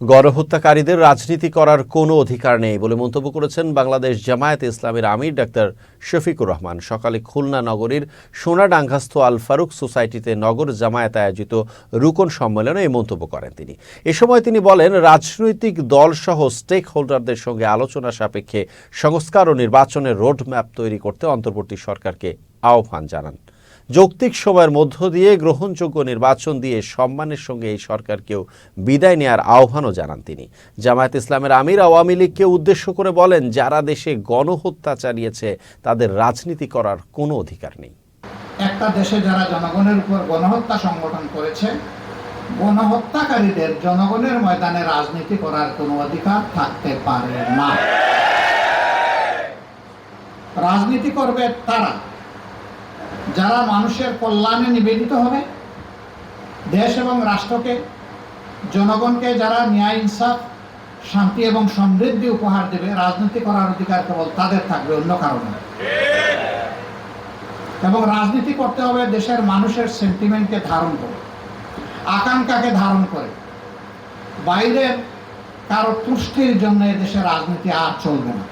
গণহত্যাকারীদের রাজনীতি করার কোনো অধিকার নেই বলে মন্তব্য করেছেন বাংলাদেশ জামায়াত ইসলামের আমির ডাক্তার শফিকুর রহমান। সকালে খুলনা নগরীর সোনাডাঙ্গাস্থ আল ফারুক সোসাইটিতে নগর জামায়াত আয়োজিত রুকন সম্মেলনে এই মন্তব্য করেন তিনি। এ সময় তিনি বলেন, রাজনৈতিক দলসহ স্টেক হোল্ডারদের সঙ্গে আলোচনা সাপেক্ষে সংস্কার ও নির্বাচনের রোডম্যাপ তৈরি করতে অন্তর্বর্তী সরকারকে আহ্বান জানান। যৌক্তিক সময়ের মধ্য দিয়ে গ্রহণযোগ্য নির্বাচন দিয়ে সম্মানের সঙ্গে এই সরকারকেও বিদায় নেয়ার আহ্বানও জানান তিনি। জামায়াত ইসলামের আমির আওয়ামী লীগকে উদ্দেশ্য করে বলেন, যারা দেশে গণহত্যা চালিয়েছে, তাদের রাজনীতি করার কোনো অধিকার নেই। একটা দেশে যারা জনগণের উপর গণহত্যা সংগঠন করেছে, গণহত্যাকারীদের জনগণের ময়দানে রাজনীতি করার কোনো অধিকার থাকতে পারে না। রাজনীতি করবে তারা। যারা মানুষের কল্যাণে নিবেদিত হবে, দেশ এবং রাষ্ট্রকে, জনগণকে যারা ন্যায়, ইনসাফ, শান্তি এবং সমৃদ্ধি উপহার দেবে, রাজনীতি করার অধিকার কেবল তাদের থাকবে, অন্য কারণে এবং রাজনীতি করতে হবে দেশের মানুষের সেন্টিমেন্টকে ধারণ করে, আকাঙ্ক্ষাকে ধারণ করে। বাইরের কারও তুষ্টির জন্য দেশের রাজনীতি আর চলবে না।